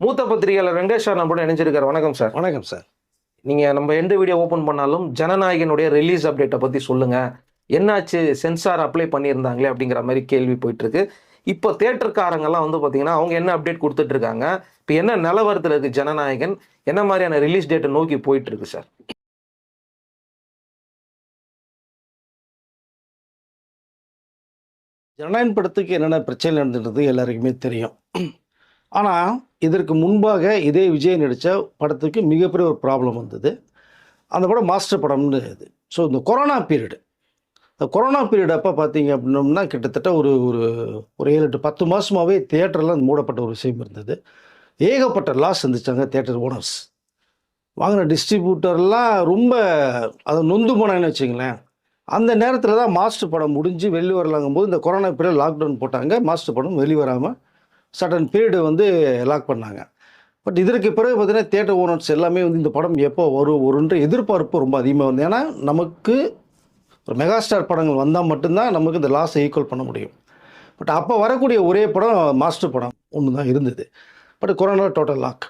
மூத்த பத்திரிகையாளர் வெங்கடேஷ் சார் நம்ம கூட இணைஞ்சிருக்காரு. வணக்கம் சார். வணக்கம் சார். நீங்கள் நம்ம எந்த வீடியோ ஓப்பன் பண்ணாலும் ஜனநாயகனுடைய ரிலீஸ் அப்டேட்டை பற்றி சொல்லுங்கள் என்னாச்சு? சென்சார் அப்ளை பண்ணியிருந்தாங்களே அப்படிங்கிற மாதிரி கேள்வி போயிட்டு இருக்கு இப்போ தேட்டருக்காரங்கெல்லாம் வந்து பார்த்தீங்கன்னா அவங்க என்ன அப்டேட் கொடுத்துட்டு இருக்காங்க? இப்போ என்ன நிலவரத்தில் இருக்கு ஜனநாயகன்? என்ன மாதிரியான ரிலீஸ் டேட்டை நோக்கி போயிட்டு இருக்கு சார்? ஜனநாயக படத்துக்கு என்னென்ன பிரச்சனை நடந்துன்றது எல்லாருக்குமே தெரியும். ஆனால் இதற்கு முன்பாக இதே விஜய் நடித்த படத்துக்கு மிகப்பெரிய ஒரு ப்ராப்ளம் வந்தது. அந்த படம் மாஸ்டர் படம்னு இது. ஸோ இந்த கொரோனா பீரியடு. இந்த கொரோனா பீரியட் அப்போ பார்த்தீங்க அப்படின்னோம்னா கிட்டத்தட்ட ஒரு ஒரு ஒரு ஏழு எட்டு பத்து மாதமாகவே தியேட்டர்லாம் மூடப்பட்ட ஒரு விஷயம் இருந்தது. ஏகப்பட்ட லாஸ் இருந்துச்சாங்க தேட்டர் ஓனர்ஸ். வாங்கின டிஸ்ட்ரிபியூட்டர்லாம் ரொம்ப அதை நொந்து போனாங்கன்னு வச்சுங்களேன். அந்த நேரத்தில் தான் மாஸ்டர் படம் முடிஞ்சு வெளியே வரலாங்கும் போது இந்த கொரோனா பீரியட் லாக்டவுன் போட்டாங்க. மாஸ்டர் படம் வெளியே வராமல் சடன் பீரியடு வந்து லாக் பண்ணாங்க. பட் இதற்கு பிறகு பார்த்தீங்கன்னா தேட்டர் ஓனர்ஸ் எல்லாமே வந்து இந்த படம் எப்போ வரும் வருன்ற எதிர்பார்ப்பு ரொம்ப அதிகமாக வந்து ஏன்னா நமக்கு ஒரு மெகாஸ்டார் படங்கள் வந்தால் மட்டும்தான் நமக்கு இந்த லாஸை ஈக்குவல் பண்ண முடியும். பட் அப்போ வரக்கூடிய ஒரே படம் மாஸ்டர் படம் ஒன்று தான் இருந்தது. பட் கொரோனா டோட்டல் லாக்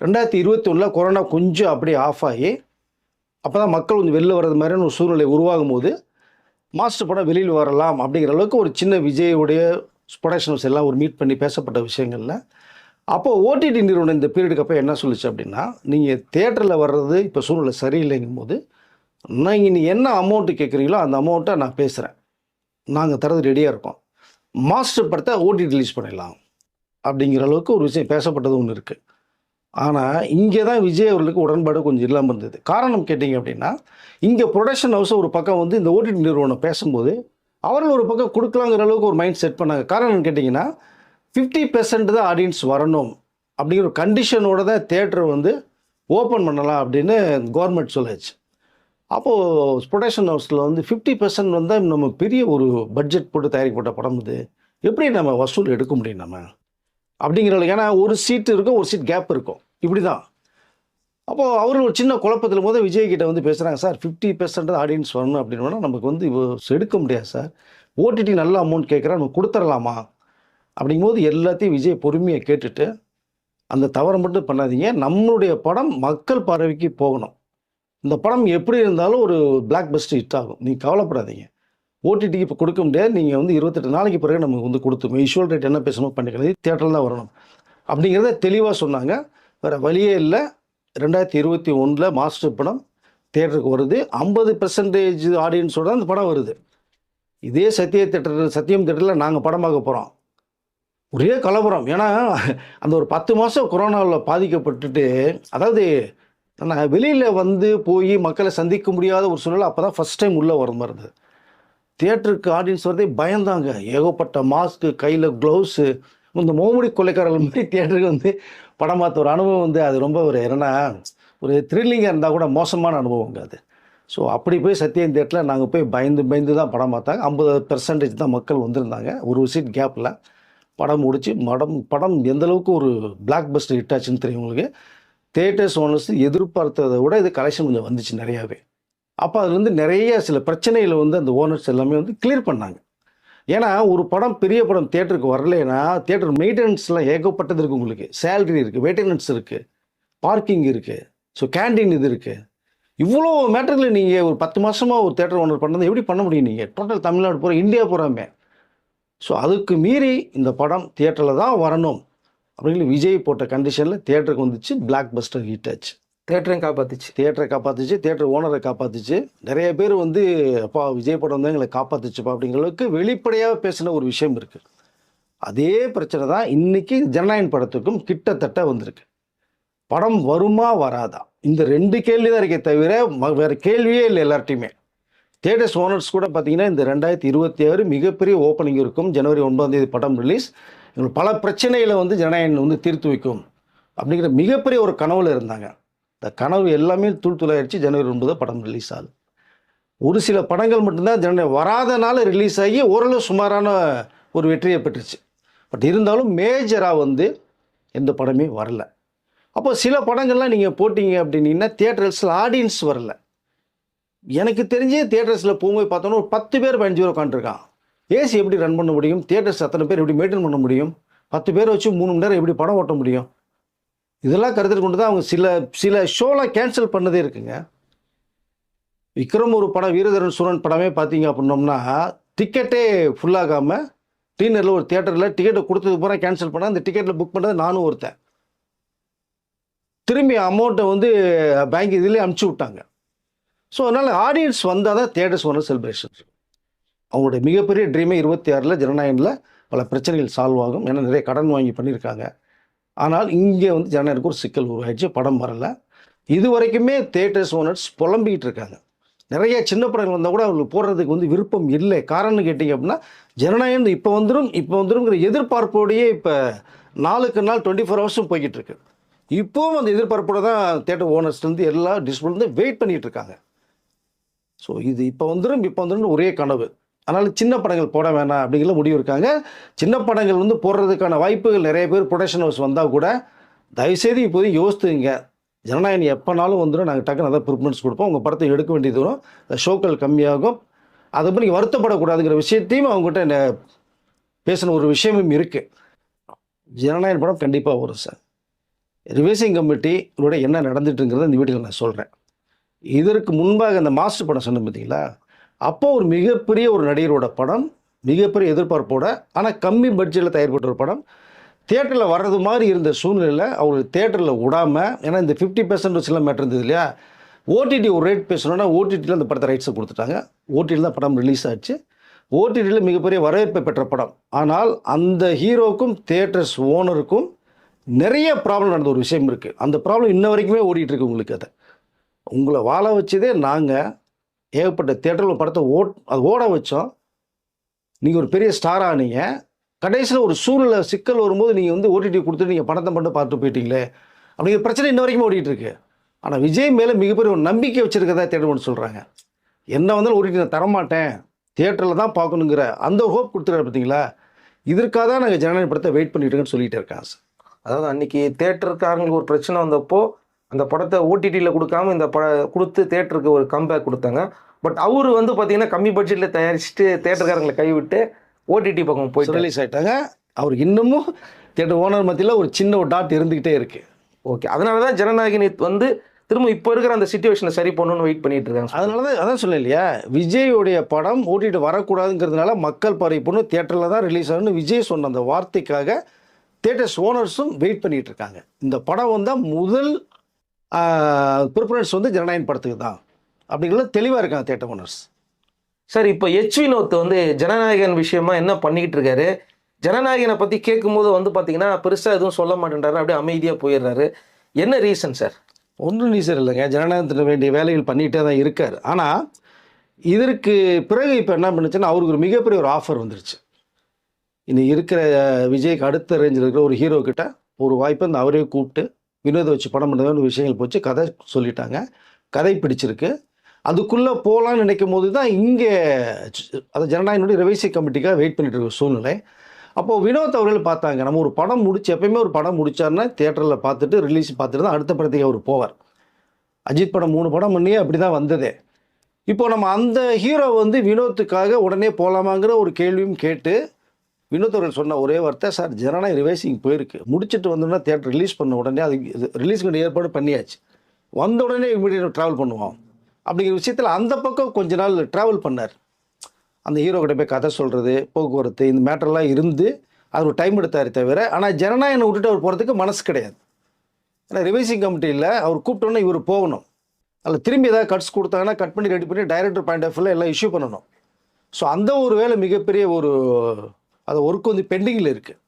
ரெண்டாயிரத்தி இருபத்தி ஒன்றில் கொரோனா கொஞ்சம் அப்படியே ஆஃப் ஆகி அப்போ தான் மக்கள் வந்து வெளில வர்றது மாதிரியான ஒரு சூழ்நிலை உருவாகும் போது மாஸ்டர் படம் வெளியில் வரலாம் அப்படிங்கிற அளவுக்கு ஒரு சின்ன விஜயோடைய ப்ரொடக்ஷன்ஸ் எல்லாம் ஒரு மீட் பண்ணி பேசப்பட்ட விஷயங்களில். அப்போது ஓடிடி நிறுவனம் இந்த பீரியடுக்கு அப்போ என்ன சொல்லுச்சு அப்படின்னா நீங்கள் தேட்டரில் வர்றது இப்போ சூழ்நிலை சரியில்லைங்கும் போது நீங்கள் நீ என்ன அமௌண்ட்டு கேட்குறீங்களோ அந்த அமௌண்ட்டை நான் பேசுகிறேன் நாங்கள் தரது ரெடியாக இருக்கோம். மாஸ்டர் படத்தை ஓடி ரிலீஸ் பண்ணிடலாம் அப்படிங்கிற அளவுக்கு ஒரு விஷயம் பேசப்பட்டது ஒன்று இருக்குது ஆனால் இங்கே தான் விஜய் அவர்களுக்கு உடன்பாடு கொஞ்சம் இல்லாமல் இருந்தது. காரணம் கேட்டிங்க அப்படின்னா இங்கே ப்ரொடக்ஷன் ஹவுஸ் ஒரு பக்கம் வந்து இந்த ஓடிடி நிறுவனம் பேசும்போது அவர்கள் ஒரு பக்கம் கொடுக்கலாங்கிற அளவுக்கு ஒரு மைண்ட் செட் பண்ணாங்க. காரணம் கேட்டிங்கன்னா ஃபிஃப்டி பெர்சன்ட் தான் ஆடியன்ஸ் வரணும் அப்படிங்கிற ஒரு கண்டிஷனோட தான் தேட்டர் வந்து ஓப்பன் பண்ணலாம் அப்படின்னு கவர்மெண்ட் சொல்லிச்சு. அப்போது ப்ரொடக்ஷன் ஹவுஸில் வந்து ஃபிஃப்டி பர்சன்ட் வந்தால் நம்ம பெரிய ஒரு பட்ஜெட் போட்டு தயாரிக்கப்பட்ட படம் இது. எப்படி நம்ம வசூல் எடுக்க முடியும் நம்ம? அப்படிங்கிற ஏன்னா ஒரு சீட் இருக்கும் ஒரு சீட் கேப் இருக்கும். இப்படி தான் அப்போது அவர் ஒரு சின்ன குழப்பத்தில் போது விஜய்கிட்ட வந்து பேசுகிறாங்க சார் ஃபிஃப்டி பெர்சன்ட் ஆடியன்ஸ் வரணும் அப்படின்னா நமக்கு வந்து இப்போ எடுக்க முடியாது சார். ஓடிடி நல்ல அமௌண்ட் கேட்குறா நம்ம கொடுத்துடலாமா அப்படிங்கும்போது எல்லாத்தையும் விஜய் பொறுமையை கேட்டுட்டு அந்த தவறை மட்டும் பண்ணாதீங்க. நம்மளுடைய படம் மக்கள் பார்வைக்கு போகணும். இந்த படம் எப்படி இருந்தாலும் ஒரு பிளாக் பஸ்ட் ஹிட் ஆகும். நீங்கள் கவலைப்படாதீங்க. ஓடிடிக்கு இப்போ கொடுக்க முடியாது. நீங்கள் வந்து இருபத்தெட்டு நாளைக்கு பிறகு நமக்கு வந்து கொடுத்துருவோம். விஷுவல் ரேட் என்ன பேசணும் பண்ணிக்கலாம் தேட்டரில் தான் வரணும். அப்படிங்கிறத தெளிவாக சொன்னாங்க. வேறு வழியே இல்லை. ரெண்டாயிரத்தி இருபத்தி ஒன்றில் மாஸ்டர் படம் தேட்டருக்கு வருது. ஐம்பது பெர்சன்டேஜ் ஆடியன்ஸோட அந்த படம் வருது. இதே சத்திய தேட்டர் சத்தியம் தேட்டரில் நாங்கள் படம் பார்க்க போகிறோம் ஒரே கலவரம். ஏன்னா அந்த ஒரு பத்து மாதம் கொரோனாவில் பாதிக்கப்பட்டுட்டு அதாவது நான் வெளியில் வந்து போய் மக்களை சந்திக்க முடியாத ஒரு சூழ்நிலை அப்போ தான் ஃபஸ்ட் டைம் உள்ளே வர மாதிரி இருந்தது தியேட்டருக்கு ஆடியன்ஸ் வரதே பயந்தாங்க ஏகப்பட்ட மாஸ்க்கு கையில் க்ளவுஸு இந்த மோமுடி கொலைக்காரர்கள் மாதிரி தியேட்டருக்கு வந்து படம் பார்த்த ஒரு அனுபவம் வந்து அது ரொம்ப ஒரு என்னென்னா ஒரு த்ரில்லிங்காக இருந்தால் கூட மோசமான அனுபவங்க அது. ஸோ அப்படி போய் சத்யம் தேட்டரில் நாங்கள் போய் பயந்து பயந்து தான் படம் பார்த்தாங்க. ஐம்பது பெர்சன்டேஜ் தான் மக்கள் வந்திருந்தாங்க. ஒரு சீட் கேப்பில் படம் முடித்து படம் படம் எந்தளவுக்கு ஒரு பிளாக் பஸ்டர் ஹிட் ஆச்சுன்னு தெரியும் உங்களுக்கு. தேட்டர்ஸ் ஓனர்ஸ் எதிர்பார்த்ததை விட இது கலெக்ஷன் கொஞ்சம் வந்துச்சு நிறையாவே. அப்போ அதுலேருந்து நிறைய சில பிரச்சனைகளை வந்து அந்த ஓனர்ஸ் எல்லாமே வந்து கிளியர் பண்ணாங்க. ஏன்னா ஒரு படம் பெரிய படம் தேட்டருக்கு வரலைன்னா தேட்டர் மெயின்டெனன்ஸ்லாம் ஏகப்பட்டது இருக்குது உங்களுக்கு. சேல்ரி இருக்குது மெயின்டெனன்ஸ் இருக்குது பார்க்கிங் இருக்குது ஸோ கேண்டீன் இது இருக்குது இவ்வளோ மேட்டரில் நீங்கள் ஒரு பத்து மாதமாக ஒரு தேட்டர் ஓனர் பண்ணது எப்படி பண்ண முடியும் நீங்கள் டோட்டல் தமிழ்நாடு போகிற இந்தியா பூராமே. ஸோ அதுக்கு மீறி இந்த படம் தியேட்டரில் தான் வரணும். அப்படின்னு விஜய் போட்ட கண்டிஷனில் தேட்டருக்கு வந்துச்சு பிளாக் பஸ்டர் ஹீட் ஆச்சு. தேட்டரையும் காப்பாத்துச்சு. தேட்டரை காப்பாத்துச்சு தேட்டர் ஓனரை காப்பாத்துச்சு. நிறைய பேர் வந்து அப்பா விஜய் படம் வந்து எங்களை காப்பாத்துச்சுப்பா அப்படிங்கிற அளவுக்கு வெளிப்படையாக பேசின ஒரு விஷயம் இருக்குது அதே பிரச்சனை தான் இன்னைக்கு ஜனநாயகன் படத்துக்கும் கிட்டத்தட்ட வந்திருக்கு. படம் வருமா வராதா? இந்த ரெண்டு கேள்வி தான் இருக்கே தவிர வேறு வேற கேள்வியே இல்லை எல்லார்ட்டையுமே. தேட்டர்ஸ் ஓனர்ஸ் கூட பார்த்தீங்கன்னா இந்த ரெண்டாயிரத்தி இருபத்தி ஆறு மிகப்பெரிய ஓப்பனிங் இருக்கும். ஜனவரி ஒன்பதாம் தேதி படம் ரிலீஸ். எங்களுக்கு பல பிரச்சனைகளை வந்து ஜனநாயகன் வந்து தீர்த்து வைக்கும் அப்படிங்கிற மிகப்பெரிய ஒரு கனவுல இருந்தாங்க. இந்த கனவு எல்லாமே தூள் துளாயிடுச்சு ஜனவரி ஒன்பது படம் ரிலீஸ் ஆகுது. ஒரு சில படங்கள் மட்டும்தான் ஜனவரி வராதனால ரிலீஸ் ஆகி ஓரளவு சுமாரான ஒரு வெற்றியை பெற்றுச்சு. பட் இருந்தாலும் மேஜராக வந்து எந்த படமே வரல. அப்போ சில படங்கள்லாம் நீங்கள் போட்டிங்க அப்படின்னீங்கன்னா தியேட்டர்ஸில் ஆடியன்ஸ் வரல. எனக்கு தெரிஞ்சு தியேட்டர்ஸில் போகும்போது பார்த்தோன்னா ஒரு பத்து பேர் பதினஞ்சு பேர் உட்காந்துருக்கான் ஏசி எப்படி ரன் பண்ண முடியும்? தியேட்டர்ஸ் அத்தனை பேர் எப்படி மெயின்டைன் பண்ண முடியும்? பத்து பேர் வச்சு மூணு மணி நேரம் எப்படி படம் ஓட்ட முடியும்? இதெல்லாம் கருத்தில் கொண்டு தான் அவங்க சில சில ஷோலாம் கேன்சல் பண்ணதே இருக்குங்க. விக்ரம் ஒரு படம் வீரதரன் சூரன் படமே பார்த்தீங்க அப்படின்னோம்னா டிக்கெட்டே ஃபுல்லாகாமல் டீனரில் ஒரு தியேட்டரில் டிக்கெட்டை கொடுத்தது பூரா கேன்சல் பண்ணால் அந்த டிக்கெட்டில் புக் பண்ணது நானும் ஒருத்தன். திரும்பி அமௌண்ட்டை வந்து பேங்க் இதிலே அனுப்பிச்சி விட்டாங்க. ஸோ அதனால் ஆடியன்ஸ் வந்தால் தான் தேட்டர்ஸ் ஒன்று செலிப்ரேஷன் அவங்களுடைய மிகப்பெரிய ட்ரீமே இருபத்தி ஆறில் ஜனநாயகனில் பல பிரச்சனைகள் சால்வ் ஆகும். ஏன்னா நிறைய கடன் வாங்கி பண்ணியிருக்காங்க. ஆனால் இங்கே வந்து ஜனநாயகனுக்கு ஒரு சிக்கல் உருவாயிடுச்சு படம் வரல. இது வரைக்குமே தேட்டர்ஸ் ஓனர்ஸ் புலம்பிக்கிட்டு இருக்காங்க. நிறைய சின்ன படங்கள் வந்தால் கூட அவங்களுக்கு போடுறதுக்கு வந்து விருப்பம் இல்லை. காரணம் கேட்டிங்க அப்படின்னா ஜனநாயகம் இப்போ வந்துடும் இப்போ வந்துருங்கிற எதிர்பார்ப்போடையே இப்போ நாளுக்கு நாள் டுவெண்ட்டி ஃபோர் ஹவர்ஸும் போய்கிட்டு இருக்கு. இப்போவும் அந்த எதிர்பார்ப்போட தான் தேட்டர் ஓனர்ஸ்லேருந்து எல்லா டிஸ்பிளிருந்து வெயிட் பண்ணிகிட்டு இருக்காங்க. ஸோ இது இப்போ வந்துடும் இப்போ வந்துடும் ஒரே கனவு. அதனால் சின்ன படங்கள் போட வேணாம் அப்படிங்கிற முடிவு இருக்காங்க. சின்ன படங்கள் வந்து போடுறதுக்கான வாய்ப்புகள் நிறைய பேர் ப்ரொடக்ஷன் ஹவுஸ் வந்தால் கூட தயவுசெய்து இப்போதைக்கு யோசித்துங்க ஜனநாயகம் எப்போனாலும் வந்துடும் நாங்கள் டக்குன்னு அதான் ப்ரிஃபரன்ஸ் கொடுப்போம். உங்கள் படத்தை எடுக்க வேண்டியது வரும். ஷோக்கள் கம்மியாகும். அதை பற்றி நீங்கள் வருத்தப்படக்கூடாதுங்கிற விஷயத்தையும் அவங்ககிட்ட என்ன பேசின ஒரு விஷயமும் இருக்குது ஜனநாயக படம் கண்டிப்பாக வரும் சார். ரிவைசிங் கமிட்டி இதோட என்ன நடந்துட்டுங்கிறத இந்த வீடியோவில் நான் சொல்கிறேன் இதற்கு முன்பாக அந்த மாஸ்டர் படம் சொன்னேன் பார்த்தீங்களா அப்போ ஒரு மிகப்பெரிய ஒரு நடிகரோட படம் மிகப்பெரிய எதிர்பார்ப்போட ஆனால் கம்மி பட்ஜெட்டில் தயார்பட்ட ஒரு படம். தேட்டரில் வர்றது மாதிரி இருந்த சூழ்நிலையில் அவங்க தேட்டரில் விடாமல் ஏன்னா இந்த ஃபிஃப்டி பர்சன்ட் சில மேட்டர் இருந்தது இல்லையா? ஓடிடி ஒரு ரேட் பேசணுன்னா ஓடிடியில் அந்த படத்தை ரைட்ஸை கொடுத்துட்டாங்க. ஓடிடியில் தான் படம் ரிலீஸ் ஆச்சு. ஓடிடியில் மிகப்பெரிய வரவேற்பை பெற்ற படம். ஆனால் அந்த ஹீரோக்கும் தேட்டர்ஸ் ஓனருக்கும் நிறைய ப்ராப்ளம் நடந்த ஒரு விஷயம் இருக்குது அந்த ப்ராப்ளம் இன்ன வரைக்குமே ஓடிட்டு இருக்கு உங்களுக்கு அதை. உங்களை வாழ வச்சதே நாங்கள் ஏகப்பட்ட தேட்டரில் படத்தை ஓட் அது ஓட வச்சோம். நீங்கள் ஒரு பெரிய ஸ்டார் ஆனீங்க கடைசியில் ஒரு சூழ்நிலை சிக்கல் வரும்போது நீங்கள் வந்து ஓடிடி கொடுத்துட்டு நீங்கள் பணத்தை மட்டும் பார்த்து போயிட்டீங்களே? அப்படிங்கிற பிரச்சனை இன்ன வரைக்கும் ஓடிட்டு இருக்கு. ஆனால் விஜய் மேலே மிகப்பெரிய ஒரு நம்பிக்கை வச்சிருக்கதா தேட்டர்னு சொல்கிறாங்க என்ன வந்தாலும் ஓடிடி நான் தரமாட்டேன். தேட்டரில் தான் பார்க்கணுங்கிற அந்த ஹோப் கொடுத்துருக்காரு பார்த்தீங்களா இதற்காக தான் நாங்கள் ஜனநாயக படத்தை வெயிட் பண்ணிட்டு இருக்கேன்னு சொல்லிட்டு இருக்காங்க சார் அதாவது அன்னைக்கு தேட்டருக்காரங்களுக்கு ஒரு பிரச்சனை வந்தப்போ அந்த படத்தை ஓடிடியில் கொடுக்காம இந்த பட கொடுத்து தேட்டருக்கு ஒரு கம்பேக் கொடுத்தாங்க. பட் அவர் வந்து பார்த்தீங்கன்னா கம்மி பட்ஜெட்டில் தயாரிச்சுட்டு தேட்டருக்காரங்களை கைவிட்டு ஓடிடி பக்கம் போயிட்டு ரிலீஸ் ஆயிட்டாங்க. அவருக்கு இன்னமும் தேட்டர் ஓனர் மத்தியில் ஒரு சின்ன ஒரு டாட் இருந்துக்கிட்டே இருக்கு. ஓகே அதனால தான் ஜனநாயகன் வந்து திரும்ப இப்போ இருக்கிற அந்த சுச்சுவேஷனை சரி பண்ணணும்னு வெயிட் பண்ணிட்டு இருக்காங்க. அதனால தான் அதான் சொல்ல இல்லையா? விஜயோடைய படம் ஓட்டிட்டு வரக்கூடாதுங்கிறதுனால மக்கள் பொண்ணு தேட்டரில் தான் ரிலீஸ் ஆகணும்னு விஜய் சொன்ன அந்த வார்த்தைக்காக தேட்டர்ஸ் ஓனர்ஸும் வெயிட் பண்ணிட்டு இருக்காங்க. இந்த படம் வந்தால் முதல் ப்ரிஃபரன்ஸ் வந்து ஜனநாயகம் படத்துக்கு தான். அப்படிங்கிறது தெளிவாக இருக்காங்க தேட்டர் ஓனர்ஸ் சார் இப்போ எச் வினோத் வந்து ஜனநாயகன் விஷயமா என்ன பண்ணிக்கிட்டு இருக்காரு? ஜனநாயகனை பற்றி கேட்கும்போது வந்து பார்த்தீங்கன்னா பெருசாக எதுவும் சொல்ல மாட்டேன்றாரு அப்படியே அமைதியாக போயிடுறாரு. என்ன ரீசன் சார்? ஒன்றும் நீசர் இல்லைங்க. ஜனநாயகத்தில் வேண்டிய வேலைகள் பண்ணிகிட்டே தான் இருக்கார். ஆனால் இதற்கு பிறகு இப்போ என்ன பண்ணுச்சுன்னா அவருக்கு ஒரு மிகப்பெரிய ஒரு ஆஃபர் வந்துருச்சு. இனி இருக்கிற விஜய்க்கு அடுத்த ரேஞ்சில் இருக்கிற ஒரு ஹீரோ கிட்ட ஒரு வாய்ப்பை அவரே கூப்பிட்டு வினோத வச்சு படம் பண்ணுறதுன்னு விஷயங்கள் போச்சு. கதை சொல்லிட்டாங்க. கதை பிடிச்சிருக்கு. அதுக்குள்ளே போகலான்னு நினைக்கும் போது தான் இங்கே அது ஜனநாயகனுடைய ரிவைசி கமிட்டிக்காக வெயிட் பண்ணிட்டு இருக்க சூழ்நிலை. அப்போது வினோத் அவர்கள் பார்த்தாங்க நம்ம ஒரு படம் முடிச்சு எப்பயுமே ஒரு படம் முடிச்சாருன்னா தேட்டரில் பார்த்துட்டு ரிலீஸ் பார்த்துட்டு தான் அடுத்த படத்துக்கு அவர் போவார். அஜித் படம் மூணு படம் பண்ணியே அப்படி தான் வந்ததே. இப்போ நம்ம அந்த ஹீரோ வந்து வினோத்துக்காக உடனே போகலாமாங்கிற ஒரு கேள்வியும் கேட்டு வினோத் சொன்ன ஒரே வார்த்தை சார் ஜனநாயக ரிவைசிங் போயிருக்கு. முடிச்சுட்டு வந்தோம்னா தியேட்டர் ரிலீஸ் பண்ண உடனே அது ரிலீஸ் ஏற்பாடு பண்ணியாச்சு. வந்த உடனே இமீடியட் ட்ராவல் பண்ணுவோம். அப்படிங்கிற விஷயத்தில் அந்த பக்கம் கொஞ்ச நாள் ட்ராவல் பண்ணார். அந்த ஹீரோ கிட்ட போய் கதை சொல்கிறது போக்குவரத்து இந்த மேட்டர்லாம் இருந்து அவர் ஒரு டைம் எடுத்தார் தவிர ஆனால் ஜனநாயகனை விட்டுட்டு அவர் போகிறதுக்கு மனசு கிடையாது. ஏன்னா ரிவைசிங் கமிட்டியில் அவர் கூப்பிட்டோன்னே இவர் போகணும். அதில் திரும்பி ஏதாவது கட்ஸ் கொடுத்தாங்கன்னா கட் பண்ணி ரெடி பண்ணி டைரக்டர் பாயிண்ட் ஆஃப் எல்லாம் இஷ்யூ பண்ணணும். ஸோ அந்த ஒரு வேலை மிகப்பெரிய ஒரு அது ஒர்க் வந்து பெண்டிங்கில் இருக்குது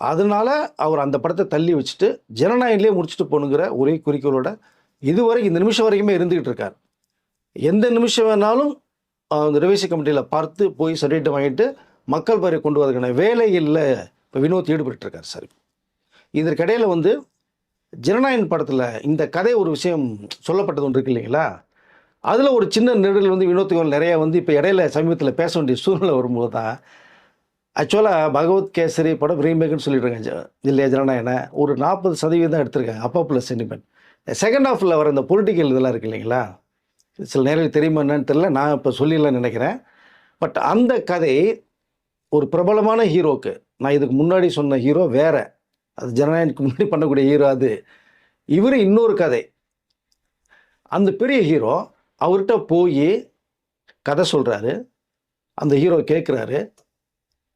அதனால அவர் அந்த படத்தை தள்ளி வச்சுட்டு ஜனநாயகிலே முடிச்சுட்டு போகணுங்கிற ஒரே குறிக்கோளோட இதுவரை இந்த நிமிஷம் வரைக்குமே இருந்துக்கிட்டு இருக்கார். எந்த நிமிஷம் வேணாலும் அந்த ரிவைசி கமிட்டியில் பார்த்து போய் சர்டிஃபிகேட் வாங்கிட்டு மக்கள் பாரி கொண்டு வரதுக்கான வேலைகளில் இப்போ வினோத் ஈடுபட்டு இருக்கார் சார் இதற்கிடையில் வந்து ஜனநாயகன் படத்தில் இந்த கதை ஒரு விஷயம் சொல்லப்பட்டது ஒன்று இருக்கு இல்லைங்களா? அதில் ஒரு சின்ன நெருடல் வந்து வினோத்துகள் நிறையா வந்து இப்போ இடையில சமீபத்தில் பேச வேண்டிய சூழ்நிலை வரும்போது தான் ஆக்சுவலாக பகவத் கேசரி படம் ரீமேக்னு சொல்லிடுறாங்க ஜ- இல்லையா ஜனநாயகனை ஒரு நாற்பது சதவீதம் தான் எடுத்திருக்காங்க. அப்பா ப்ளஸ் சென்டிமெண்ட் செகண்ட் ஹாஃபில் வர இந்த பொலிட்டிக்கல் இதெல்லாம் இருக்கு இல்லைங்களா? சில நேரம் தெரியுமா என்னன்னு தெரியல. நான் இப்போ சொல்லிடலாம் நினைக்கிறேன். பட் அந்த கதை ஒரு பிரபலமான ஹீரோக்கு நான் இதுக்கு முன்னாடி சொன்ன ஹீரோ வேறு. அது ஜனநாயகனுக்கு முன்னாடி பண்ணக்கூடிய ஹீரோ அது. இவர் இன்னொரு கதை. அந்த பெரிய ஹீரோ அவர்கிட்ட போய் கதை சொல்கிறாரு அந்த ஹீரோ கேட்குறாரு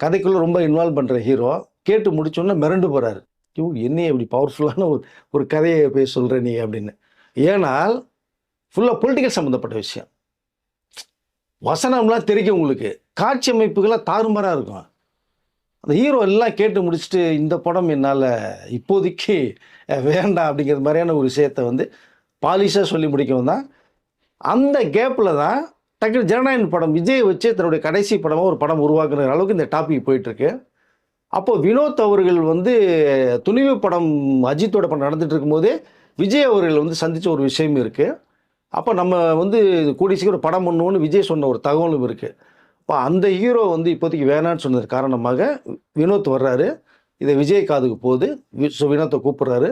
கதைக்குள்ளே ரொம்ப இன்வால்வ் பண்ணுற ஹீரோ கேட்டு முடிச்சோன்னா மிரண்டு போகிறாரு ஐயோ என்னையே இப்படி பவர்ஃபுல்லான ஒரு ஒரு கதையை போய் சொல்கிற நீ அப்படின்னு. ஏனால் ஃபுல்லாக பொலிட்டிக்கல் சம்மந்தப்பட்ட விஷயம். வசனம்லாம் தெரிக்கும் உங்களுக்கு. காட்சி அமைப்புகள்லாம் தாறுமாறாக இருக்கும். அந்த ஹீரோ எல்லாம் கேட்டு முடிச்சுட்டு இந்த படம் என்னால் இப்போதைக்கு வேண்டாம் அப்படிங்கிற மாதிரியான ஒரு விஷயத்தை வந்து பாலிஷாக சொல்லி முடிக்கவும் தான். அந்த கேப்பில் தான் டக்குனு ஜனநாயகன் படம் விஜய் வச்சு தன்னுடைய கடைசி படமாக ஒரு படம் உருவாக்குற அளவுக்கு இந்த டாபிக் போயிட்டுருக்கு. அப்போது வினோத் அவர்கள் வந்து துணிவு படம் அஜித்தோட படம் நடந்துகிட்டு இருக்கும்போதே விஜய் அவர்கள் வந்து சந்தித்த ஒரு விஷயம் இருக்குது அப்போ நம்ம வந்து கூடி சீக்கிரம் படம் பண்ணுவோன்னு விஜய் சொன்ன ஒரு தகவலும் இருக்குது அப்போ அந்த ஹீரோ வந்து இப்போதைக்கு வேணான்னு சொன்னது காரணமாக வினோத் வர்றாரு. இதை விஜய் காதுக்கு போகுது. வி- ஸோ வினோத்தை கூப்பிட்றாரு.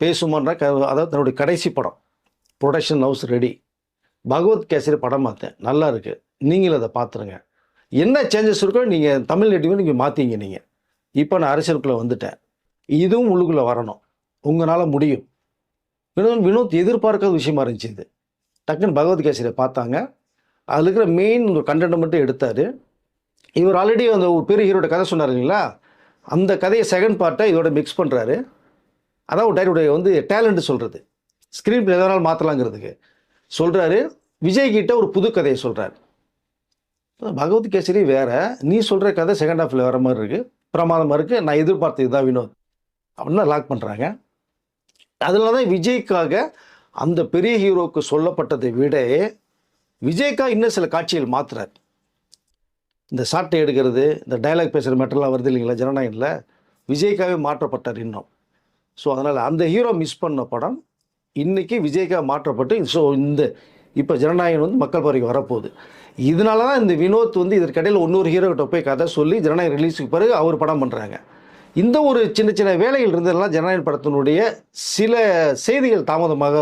பேசுமான்ற க அதாவது தன்னுடைய கடைசி படம் ப்ரொடக்ஷன் ஹவுஸ் ரெடி பகவத் கேசரி படம் பார்த்தேன். நல்லா இருக்குது நீங்களும் அதை பார்த்துருங்க என்ன சேஞ்சஸ் இருக்கோ நீங்கள் தமிழ் நெட்டிவும் நீங்கள் மாற்றிங்க நீங்கள் இப்போ நான் அரசியலுக்குள்ளே வந்துட்டேன். இதுவும் உள்ளுக்குள்ளே வரணும். உங்களால் முடியும். வினோத் வினோத் எதிர்பார்க்காத விஷயமா இருந்துச்சு இது. டக்குன்னு பகவத் கேசரியை பார்த்தாங்க. அதில் இருக்கிற மெயின் ஒரு கண்டென்ட் மட்டும் எடுத்தார். இவர் ஆல்ரெடி அந்த ஒரு பெரிய ஹீரோட கதை சொன்னார் இல்லைங்களா? அந்த கதையை செகண்ட் பார்ட்டை இதோட மிக்ஸ் பண்ணுறாரு அதான் ஒரு டைரோடைய வந்து டேலண்ட்டு சொல்கிறது ஸ்க்ரீன் எதனால் மாற்றலாங்கிறதுக்கு சொல்கிறாரு விஜய் கிட்ட ஒரு புது கதையை சொல்கிறார் பகவத் கேசரி வேற நீ சொல்கிற கதை செகண்ட் ஹாஃபில் வர மாதிரி இருக்குது பிரமாதமாக இருக்குது நான் எதிர்பார்த்தது தான் வினோத். அப்படின்னு லாக் பண்ணுறாங்க அதில் தான் விஜய்க்காக அந்த பெரிய ஹீரோவுக்கு சொல்லப்பட்டதை விட விஜய்க்காக இன்னும் சில காட்சிகள் மாத்துறார். இந்த சாட்டை எடுக்கிறது இந்த டயலாக் பேசுகிற மேட்டர்லாம் வருது இல்லைங்களா ஜனநாயகத்தில்? விஜய்க்காகவே மாற்றப்பட்டார் இன்னும். ஸோ அதனால் அந்த ஹீரோ மிஸ் பண்ண படம் இன்றைக்கி விஜய்க்காக மாற்றப்பட்டு ஸோ இந்த இப்போ ஜனநாயகன் வந்து மக்கள் பார்வைக்கு வரப்போகுது. இதனால தான் இந்த வினோத் வந்து இதற்கிடையில் இன்னொரு ஹீரோக்கிட்ட போய் கதை சொல்லி ஜனநாயகம் ரிலீஸுக்கு பிறகு அவர் படம் பண்ணுறாங்க இந்த ஒரு சின்ன சின்ன வேலைகள் இருந்ததெல்லாம் ஜனநாயக படத்தினுடைய சில செய்திகள் தாமதமாக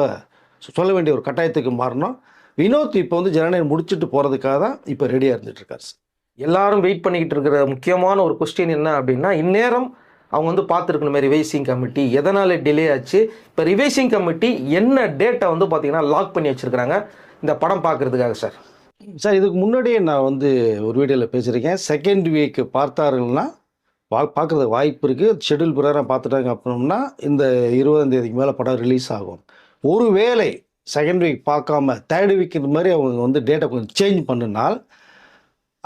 சொல்ல வேண்டிய ஒரு கட்டாயத்துக்கு மாறணும். வினோத் இப்போ வந்து ஜனநாயகம் முடிச்சுட்டு போகிறதுக்காக தான் இப்போ ரெடியாக இருந்துகிட்ருக்காரு சார் எல்லாரும் வெயிட் பண்ணிக்கிட்டு இருக்கிற முக்கியமான ஒரு கொஸ்டின் என்ன அப்படின்னா இந்நேரம் அவங்க வந்து பார்த்துருக்கணுமே ரிவைசிங் கமிட்டி எதனால் டிலே ஆச்சு? இப்போ ரிவைசிங் கமிட்டி என்ன டேட்டை வந்து பார்த்தீங்கன்னா லாக் பண்ணி வச்சுருக்கிறாங்க? இந்த படம் பார்க்கறதுக்காக சார் சார் இதுக்கு முன்னாடியே நான் வந்து ஒரு வீடியோவில் பேசியிருக்கேன். செகண்ட் வீக் பார்த்தார்கள்னா பா பார்க்குறதுக்கு வாய்ப்பு இருக்குது ஷெடியூல் பிரகாரம் பார்த்துட்டாங்க அப்படின்னா இந்த இருபதாம் தேதிக்கு மேலே படம் ரிலீஸ் ஆகும். ஒருவேளை செகண்ட் வீக் பார்க்காம தேர்ட் வீக் இந்த மாதிரி அவங்க வந்து டேட்டை கொஞ்சம் சேஞ்ச் பண்ணினால்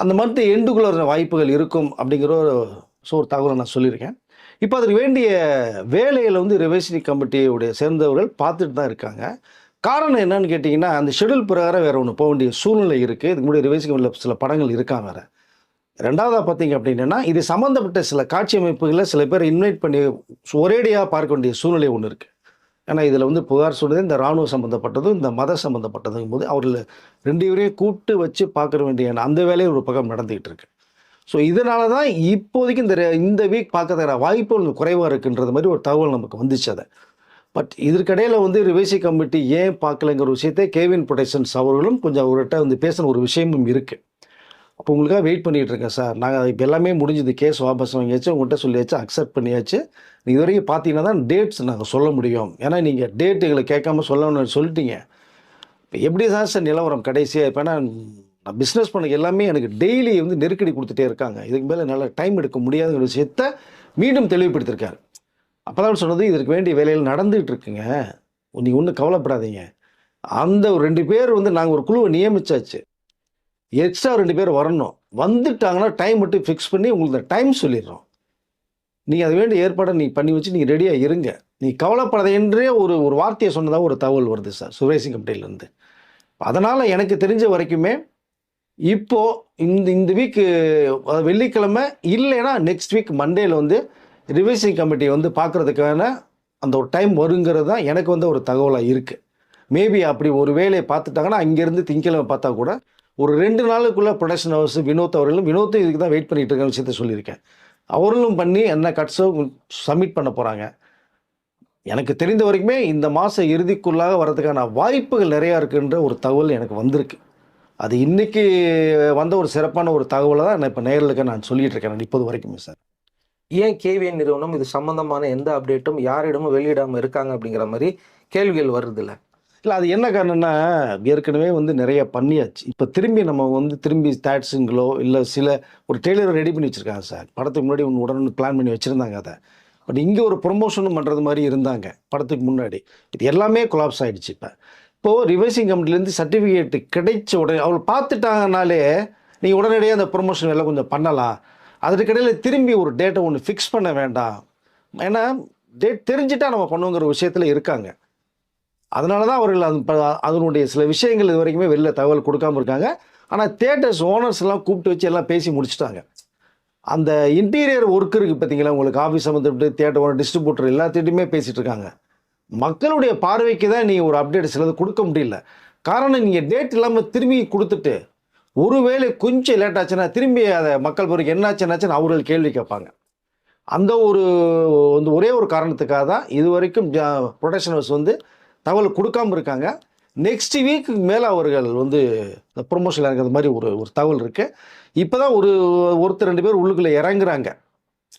அந்த மந்த் எண்டுக்குள்ள வாய்ப்புகள் இருக்கும் அப்படிங்கிற ஒரு ஸோ ஒரு தகவலை நான் சொல்லியிருக்கேன். இப்போ அதுக்கு வேண்டிய வேலையில் வந்து ரிவைசிங் கமிட்டியுடைய சேர்ந்தவர்கள் பார்த்துட்டு தான் இருக்காங்க. காரணம் என்னன்னு கேட்டிங்கன்னா அந்த ஷெடியூல் பிரகாரம் வேறு ஒன்று போக வேண்டிய சூழ்நிலை இருக்குது இதுக்கு முன்னாடி ரிவைசிங் கமிட்டியில் சில படங்கள் இருக்காங்க வேறு. ரெண்டாவதாக பார்த்தீங்க அப்படின்னா இது சம்மந்தப்பட்ட சில காட்சி அமைப்புகளை சில பேர் இன்வைட் பண்ணி ஒரேடியாக பார்க்க வேண்டிய சூழ்நிலை ஒன்று இருக்குது ஏன்னா இதில் வந்து புகார் சொன்னது இந்த இராணுவ சம்மந்தப்பட்டதும் இந்த மத சம்மந்தப்பட்டதும் போது அவர்கள் ரெண்டு பேரையும் கூப்பிட்டு வச்சு பார்க்க வேண்டிய அந்த வேலையை ஒரு பக்கம் நடந்துகிட்டு இருக்கு. ஸோ இதனால தான் இப்போதைக்கு இந்த இந்த வீக் பார்க்கறதுக்கான வாய்ப்புகள் குறைவாக இருக்குன்றது மாதிரி ஒரு தகவல் நமக்கு வந்துச்சு அதை. பட் இதற்கிடையில் வந்து ரிவைசி கமிட்டி ஏன் பார்க்கலைங்கிற விஷயத்தை கேவின் புரொடெக்ஷன்ஸ் அவர்களும் கொஞ்சம் அவர்கிட்ட வந்து பேசின ஒரு விஷயமும் இருக்குது அப்போ உங்களுக்காக வெயிட் பண்ணிகிட்டு இருக்கேன் சார் நாங்கள் இப்போ எல்லாமே முடிஞ்சது. கேஸ் வாபஸ் வாங்கியாச்சு. உங்கள்கிட்ட சொல்லியாச்சு. அக்செப்ட் பண்ணியாச்சு. இது வரைக்கும் பார்த்தீங்கன்னா தான் டேட்ஸ் நாங்கள் சொல்ல முடியும். ஏன்னா நீங்கள் டேட் எங்களை கேட்காம சொல்லணும்னு சொல்லிட்டீங்க. இப்போ எப்படி தான் சார் நிலவரம் கடைசியாக இப்போ ஏன்னா நான் பிஸ்னஸ் பண்ண எல்லாமே எனக்கு டெய்லி வந்து நெருக்கடி கொடுத்துட்டே இருக்காங்க. இதுக்கு மேலே நல்லா டைம் எடுக்க முடியாதுங்கிற விஷயத்த மீண்டும் தெளிவுபடுத்திருக்காரு. அப்போ தான் சொன்னது இதற்கு வேண்டிய வேலையில் நடந்துகிட்டு இருக்குங்க. நீங்கள் ஒன்றும் கவலைப்படாதீங்க. அந்த ஒரு ரெண்டு பேர் வந்து நாங்கள் ஒரு குழுவை நியமிச்சாச்சு. எக்ஸ்ட்ரா ரெண்டு பேர் வரணும். வந்துட்டாங்கன்னா டைம் மட்டும் ஃபிக்ஸ் பண்ணி உங்களுக்கு டைம் சொல்லிடுறோம். நீங்கள் அது வேண்டிய ஏற்பாடை நீ பண்ணி வச்சு நீங்கள் ரெடியாக இருங்க. நீ கவலைப்படாத என்றே ஒரு ஒரு வார்த்தையை சொன்னதாக ஒரு தகவல் வருது சார். சுரேசிங் கம்பெனிலேருந்து அதனால் எனக்கு தெரிஞ்ச வரைக்குமே இப்போ இந்த இந்த வீக் வெள்ளிக்கிழமை இல்லைன்னா நெக்ஸ்ட் வீக் மண்டேல வந்து ரிவைசிங் கமிட்டி வந்து பார்க்குறதுக்கான அந்த ஒரு டைம் வருங்கிறது தான் எனக்கு வந்து ஒரு தகவலாக இருக்குது மேபி அப்படி ஒரு வேலையை பார்த்துட்டாங்கன்னா அங்கேருந்து திங்கக்கிழமை பார்த்தா கூட ஒரு ரெண்டு நாளுக்குள்ளே ப்ரொடக்ஷன் ஹவுஸ் வினோத் அவர்களும் வினோத்தும் இதுக்கு தான் வெயிட் பண்ணிகிட்டு இருக்க விஷயத்த சொல்லியிருக்கேன். அவர்களும் பண்ணி என்ன கட்ஸோ சப்மிட் பண்ண போகிறாங்க எனக்கு தெரிந்த வரைக்குமே இந்த மாத இறுதிக்குள்ளாக வரதுக்கான வாய்ப்புகள் நிறையா இருக்குன்ற ஒரு தகவல் எனக்கு வந்திருக்கு. அது இன்னைக்கு வந்த ஒரு சிறப்பான ஒரு தகவலை தான் நான் இப்போ நேரில் நான் சொல்லிட்டு இருக்கேன். இப்போது வரைக்குமே சார். ஏன் கேவிஎன் நிறுவனம் இது சம்பந்தமான எந்த அப்டேட்டும் யாரிடமும் வெளியிடாமல் இருக்காங்க அப்படிங்கிற மாதிரி கேள்விகள் வருது இல்லை இல்லை அது என்ன காரணம்னா ஏற்கனவே வந்து நிறைய பண்ணியாச்சு. இப்போ திரும்பி நம்ம வந்து திரும்பி ஸ்டாட்ஸுங்களோ இல்லை சில ஒரு டெய்லர் ரெடி பண்ணி வச்சுருக்காங்க சார். படத்துக்கு முன்னாடி ஒன்று உடனே பிளான் பண்ணி வச்சுருந்தாங்க அதை. பட் இங்கே ஒரு ப்ரொமோஷனும் பண்ணுறது மாதிரி இருந்தாங்க படத்துக்கு முன்னாடி. இது எல்லாமே கொலாப்ஸ் ஆகிடுச்சு இப்போ. இப்போது ரிவைசிங் கம்பெனிலேருந்து சர்டிஃபிகேட் கிடைச்ச உடனே அவங்க பார்த்துட்டாங்கனாலே நீங்கள் உடனடியாக அந்த ப்ரொமோஷன் எல்லாம் கொஞ்சம் பண்ணலாம். அதற்கிடையில் திரும்பி ஒரு டேட்டை ஒன்று ஃபிக்ஸ் பண்ண வேண்டாம். ஏன்னா டேட் தெரிஞ்சுட்டா நம்ம பண்ணுங்கிற விஷயத்தில் இருக்காங்க. அதனால தான் அவர்கள் அது ப- அதனுடைய சில விஷயங்கள் இது வரைக்குமே வெளில தகவல் கொடுக்காம இருக்காங்க. ஆனால் தேட்டர்ஸ் ஓனர்ஸ் எல்லாம் கூப்பிட்டு வச்சு எல்லாம் பேசி முடிச்சுட்டாங்க. அந்த இன்டீரியர் ஒர்க் இருக்குது பார்த்தீங்களா உங்களுக்கு ஆஃபீஸ் சம்மந்தப்பட்டு தேட்டர் ஓனர் டிஸ்ட்ரிபியூட்டர் எல்லாத்திட்டையுமே பேசிகிட்டு இருக்காங்க. மக்களுடைய பார்வைக்கு தான் நீங்கள் ஒரு அப்டேட் சிலது கொடுக்க முடியல. காரணம் நீங்கள் டேட் இல்லாமல் திரும்பி கொடுத்துட்டு ஒருவேளை கொஞ்சம் லேட் ஆச்சுன்னா திரும்பி அதை மக்கள் பிறகு என்னாச்சு என்னாச்சுன்னு அவர்கள் கேள்வி கேட்பாங்க. அந்த ஒரு வந்து ஒரே ஒரு காரணத்துக்காக தான் இது வரைக்கும் ப்ரொடக்ஷன் ஹவுஸ் வந்து தகவல் கொடுக்காம இருக்காங்க. நெக்ஸ்ட் வீக்கு மேலே அவர்கள் வந்து இந்த ப்ரொமோஷனில் இருக்கிற மாதிரி ஒரு ஒரு தகவல் இருக்குது இப்போ தான் ஒரு ஒருத்தர் ரெண்டு பேர் உள்ளுக்குள்ளே இறங்குறாங்க.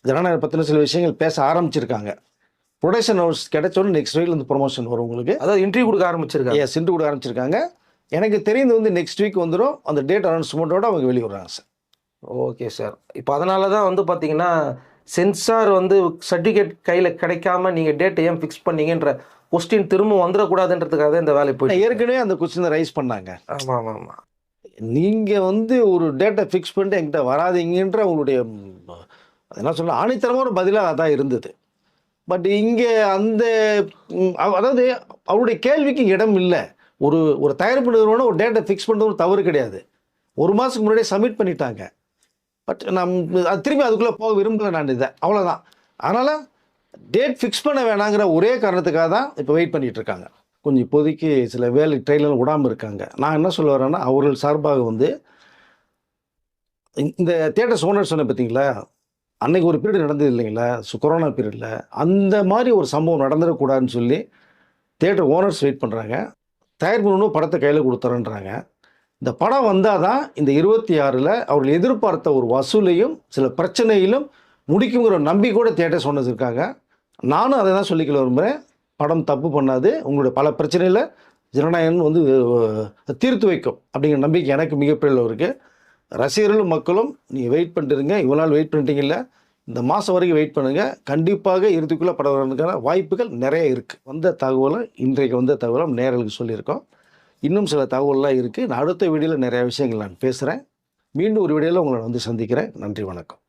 ஜனநாயக பற்றின சில விஷயங்கள் பேச ஆரம்பிச்சிருக்காங்க. ப்ரொடக்ஷன் ஹவுஸ் கிடைச்சோன்னு நெக்ஸ்ட் வீக்கில் இந்த ப்ரொமோஷன் வரும் உங்களுக்கு. அதாவது இன்டர்வியூ கொடுக்க ஆரம்பிச்சிருக்காங்க. ஏ சிண்டு கூட ஆரம்பிச்சிருக்காங்க. எனக்கு தெரிந்து வந்து நெக்ஸ்ட் வீக் வந்துடும் அந்த டேட் அனௌன்ஸ்மெண்ட்டோட அவங்க வெளியே வர்றாங்க சார் ஓகே சார் இப்போ அதனால தான் வந்து பார்த்தீங்கன்னா சென்சார் வந்து சர்டிஃபிகேட் கையில் கிடைக்காம நீங்கள் டேட்டை ஏன் ஃபிக்ஸ் பண்ணீங்கன்ற கொஸ்டின் திரும்ப வந்துடக்கூடாதுன்றதுக்காக தான் இந்த வேலை போயிட்டு ஏற்கனவே அந்த கொஸ்டினை ரைஸ் பண்ணாங்க. ஆமாம் ஆமாம் ஆமாம் நீங்கள் வந்து ஒரு டேட்டை ஃபிக்ஸ் பண்ணிட்டு என்கிட்ட வராதீங்கன்ற உங்களுடைய என்ன சொல்ல ஆணித்தரமாக ஒரு பதிலாக அதான் இருந்தது. பட் இங்கே அந்த அதாவது அவருடைய கேள்விக்கு இடம் இல்லை. ஒரு ஒரு தயாரிப்பு நிறுவனம் ஒரு டேட்டை ஃபிக்ஸ் பண்ணுறது ஒரு தவறு கிடையாது. ஒரு மாதத்துக்கு முன்னாடியே சப்மிட் பண்ணிட்டாங்க. பட் நம் அது திரும்பி அதுக்குள்ளே போக விரும்பலை நான் இதை. அவ்வளோதான் அதனால் டேட் ஃபிக்ஸ் பண்ண வேணாங்கிற ஒரே காரணத்துக்காக தான் இப்போ வெயிட் பண்ணிகிட்ருக்காங்க இருக்காங்க. கொஞ்சம் இப்போதைக்கு சில வேலை ட்ரெயினில் விடாமல் இருக்காங்க. நான் என்ன சொல்ல வரேன்னா அவர்கள் சார்பாக வந்து இந்த தேட்டர்ஸ் ஓனர் சொன்ன பார்த்தீங்களா? அன்னைக்கு ஒரு பீரியட் நடந்தது இல்லைங்களா? ஸோ கொரோனா பீரியடில் அந்த மாதிரி ஒரு சம்பவம் நடந்துடக்கூடாதுன்னு சொல்லி தேட்டர் ஓனர்ஸ் வெயிட் பண்ணுறாங்க தயார் பண்ணணும் படத்தை கையில் கொடுத்துறேன்றாங்க. இந்த படம் வந்தால் தான் இந்த இருபத்தி ஆறில் அவர்கள் எதிர்பார்த்த ஒரு வசூலையும் சில பிரச்சனையிலும் முடிக்குங்கிற நம்பிக்கையோட தேட்டர் சொன்னது இருக்காங்க. நானும் அதை தான் சொல்லிக்கல விரும்புகிறேன் படம் தப்பு பண்ணாது. உங்களுடைய பல பிரச்சனையில் ஜனநாயகம் வந்து தீர்த்து வைக்கும் அப்படிங்கிற நம்பிக்கை எனக்கு மிகப்பெரிய இருக்குது ரசிகர்களும் மக்களும் நீங்கள் வெயிட் பண்ணிட்டுருங்க. இவ்வளோ நாள் வெயிட் பண்ணிட்டீங்கல்ல. இந்த மாதம் வரைக்கும் வெயிட் பண்ணுங்கள் கண்டிப்பாக இறுதிக்குள்ளே படம் வரதுக்கான வாய்ப்புகள் நிறைய இருக்குது வந்த தகவலை இன்றைக்கு வந்த தகவலும் நேரலுக்கு சொல்லியிருக்கோம். இன்னும் சில தகவல்லாம் இருக்குது நான் அடுத்த வீடியோவில் நிறையா விஷயங்கள் நான் பேசுகிறேன் மீண்டும் ஒரு வீடியோவில் உங்களை நான் வந்து சந்திக்கிறேன். நன்றி வணக்கம்.